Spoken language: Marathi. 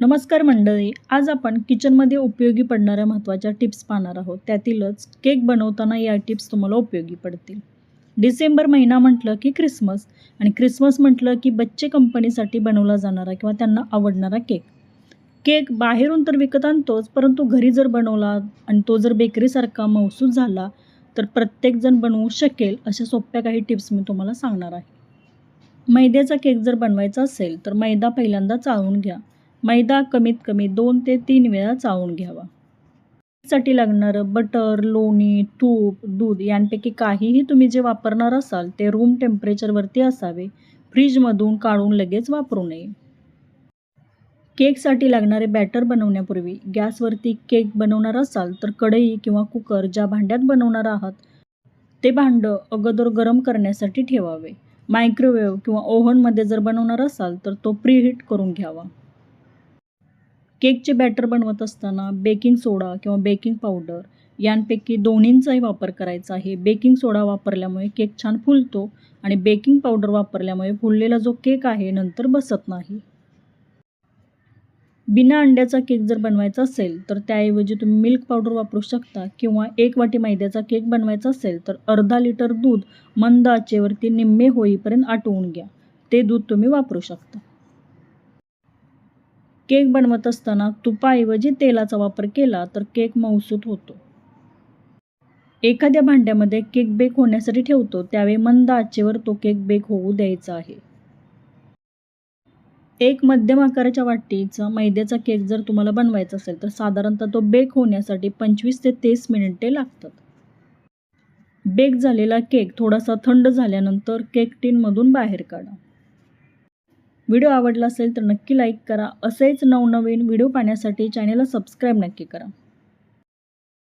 नमस्कार मंडळी आज आपण किचनमध्ये उपयोगी पडणाऱ्या महत्त्वाच्या टिप्स पाहणार आहोत. त्यातीलच केक बनवताना या टिप्स तुम्हाला उपयोगी पडतील. डिसेंबर महिना म्हटलं की क्रिसमस आणि क्रिसमस म्हटलं की बच्चे कंपनीसाठी बनवला जाणारा किंवा त्यांना आवडणारा केक. केक बाहेरून तर विकत आणतोच परंतु घरी जर बनवला आणि तो जर बेकरीसारखा महसूस झाला तर प्रत्येकजण बनवू शकेल अशा सोप्या काही टिप्स मी तुम्हाला सांगणार आहे. मैद्याचा केक जर बनवायचा असेल तर मैदा पहिल्यांदा चाळून घ्या. मैदा कमीत कमी दोन ते तीन वेळा चाळून घ्यावा. साठी लागणारं बटर लोणी तूप दूध यांपैकी काहीही तुम्ही जे वापरणार असाल ते रूम टेम्परेचरवरती असावे. फ्रीजमधून काढून लगेच वापरू नये. केकसाठी लागणारे बॅटर बनवण्यापूर्वी गॅसवरती केक बनवणार असाल तर कढई किंवा कुकर ज्या भांड्यात बनवणार आहात ते भांडं अगोदर गरम करण्यासाठी ठेवावे. मायक्रोवेव्ह किंवा ओव्हनमध्ये जर बनवणार असाल तर तो प्रीहीट करून घ्यावा. केकचे बॅटर बनवत असताना बेकिंग सोडा किंवा बेकिंग पावडर यांपैकी दोन्हींचाही वापर करायचा आहे. बेकिंग सोडा वापरल्यामुळे केक छान फुलतो आणि बेकिंग पावडर वापरल्यामुळे फुललेला जो केक आहे नंतर बसत नाही. बिना अंड्याचा केक जर बनवायचा असेल तर त्याऐवजी तुम्ही मिल्क पावडर वापरू शकता किंवा एक वाटी मैद्याचा केक बनवायचा असेल तर अर्धा लिटर दूध मंद आचेवरती निम्मे होईपर्यंत आटवून घ्या. ते दूध तुम्ही वापरू शकता. केक बनवत असताना तुपाऐवजी तेलाचा वापर केला तर केक मऊसूत होतो. एखाद्या भांड्यामध्ये केक बेक होण्यासाठी ठेवतो त्यावेळी मंद आचेवर तो केक बेक होऊ द्यायचा आहे. एक मध्यम आकाराच्या वाटीचा मैद्याचा केक जर तुम्हाला बनवायचा असेल तर साधारणतः तो बेक होण्यासाठी पंचवीस ते तीस मिनिटे लागतात. बेक झालेला केक थोडासा थंड झाल्यानंतर केक टीनमधून बाहेर काढा. व्हिडिओ आवडला असेल तर नक्की लाईक करा. असेच नवनवीन व्हिडिओ पाहण्यासाठी चॅनेलला सबस्क्राईब नक्की करा.